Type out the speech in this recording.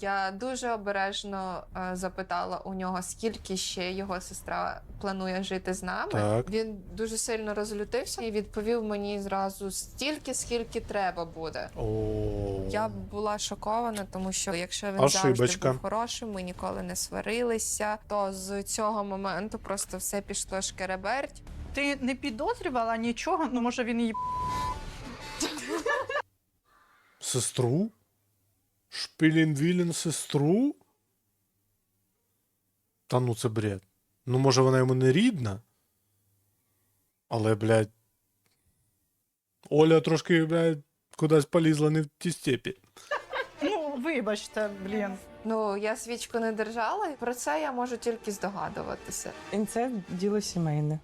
Я дуже обережно е, запитала у нього, скільки ще його сестра планує жити з нами. Так. Він дуже сильно розлютився і відповів мені зразу стільки, скільки треба буде. О. Я була шокована, тому що якщо він завжди Ошибочка. був хорошим, ми ніколи не сварилися, то з цього моменту просто все пішло шкереберть. Ти не підозрювала нічого? Ну, може, він її Сестру? Шпілін-вілін сестру? Та ну це бред. Ну, може, вона йому не рідна? Але, блядь. Оля трошки, блядь, кудись полізла не в ті степі. Ну, вибачте, блін. Ну я свічку не держала, і про це я можу тільки здогадуватися. Інцест діло сімейне.